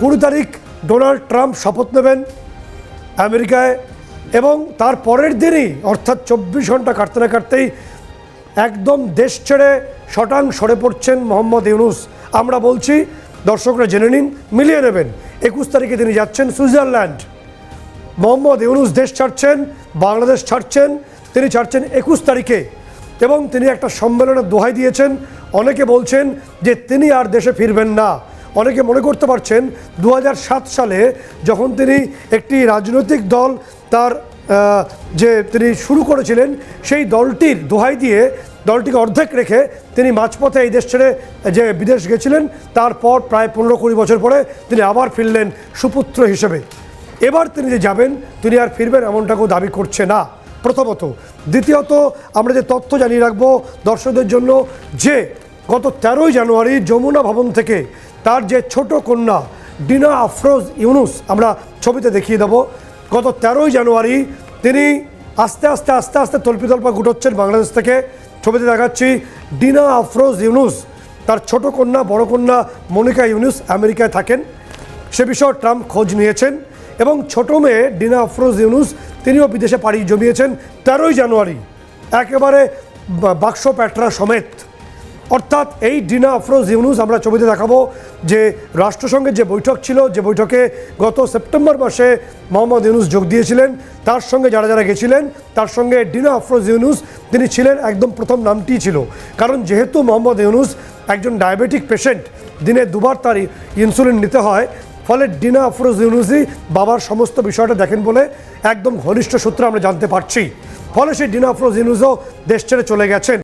কুড়ি তারিখ Donald Trump শপথ নেবেন আমেরিকায় এবং তার পরের দিনই, অর্থাৎ চব্বিশ ঘণ্টা কাটতে না কাটতেই, একদম দেশ ছেড়ে শটাং সরে পড়ছেন মোহাম্মদ ইউনুস। আমরা বলছি, দর্শকরা জেনে নিন, মিলিয়ে নেবেন। একুশ তারিখে তিনি যাচ্ছেন সুইজারল্যান্ড। মোহাম্মদ ইউনুস দেশ ছাড়ছেন, বাংলাদেশ ছাড়ছেন, তিনি ছাড়ছেন একুশ তারিখে। এবং তিনি একটা সম্মেলনের দোহাই দিয়েছেন, অনেকে বলছেন যে তিনি আর দেশে ফিরবেন না। অনেকে মনে করতে পারছেন দু হাজার সাত সালে যখন তিনি একটি রাজনৈতিক দল তার যে তিনি শুরু করেছিলেন, সেই দলটির দোহাই দিয়ে দলটিকে অর্ধেক রেখে তিনি মাঝপথে এই দেশ ছেড়ে, যে বিদেশ গেছিলেন, তারপর প্রায় পনেরো কুড়ি বছর পরে তিনি আবার ফিরলেন সুপুত্র হিসেবে। এবার তিনি যে যাবেন, তিনি আর ফিরবেন এমনটা কেউ দাবি করছে না। প্রথমত। দ্বিতীয়ত, আমরা যে তথ্য জানিয়ে রাখব দর্শকদের জন্য যে গত তেরোই জানুয়ারি যমুনা ভবন থেকে তার যে ছোট কন্যা ডিনা আফরোজ ইউনুস, আমরা ছবিতে দেখিয়ে দেবো। গত তেরোই জানুয়ারি তিনি আস্তে আস্তে আস্তে আস্তে তল্পিতল্পা গুটোচ্ছেন বাংলাদেশ থেকে। ছবিতে দেখাচ্ছি ডিনা আফরোজ ইউনুস, তার ছোট কন্যা, বড় কন্যা মনিকা ইউনুস আমেরিকায় থাকেন। সে বিষয়ে ট্রাম্প খোঁজ নিয়েছেন এবং ছোট মেয়ে ডিনা আফরোজ ইউনুস তিনিও বিদেশে পাড়ি জমিয়েছেন তেরোই জানুয়ারি। একেবারে বাক্স প্যাটরা সমেত। অর্থাৎ এই ডিনা আফরোজ ইউনুস আমরা ছবিতে দেখাবো যে রাষ্ট্রসংঘের যে বৈঠক ছিল, যে বৈঠকে গত সেপ্টেম্বর মাসে মোহাম্মদ ইউনুস যোগ দিয়েছিলেন। তার সঙ্গে যারা যারা গেছিলেন, তার সঙ্গে ডিনা আফরোজ ইউনুস, তিনি ছিলেন একদম প্রথম নামটি ছিল। কারণ যেহেতু মোহাম্মদ ইউনুস একজন ডায়াবেটিক পেশেন্ট, দিনে দুবার তার ইনসুলিন নিতে হয়, ফলে ডিনা আফরোজ ইউনুসই বাবার সমস্ত বিষয়টা দেখেন বলে একদম ঘনিষ্ঠ সূত্রে আমরা জানতে পারছি। ফলে সেই ডিনা আফরোজ ইউনুসও দেশ ছেড়ে চলে গেছেন।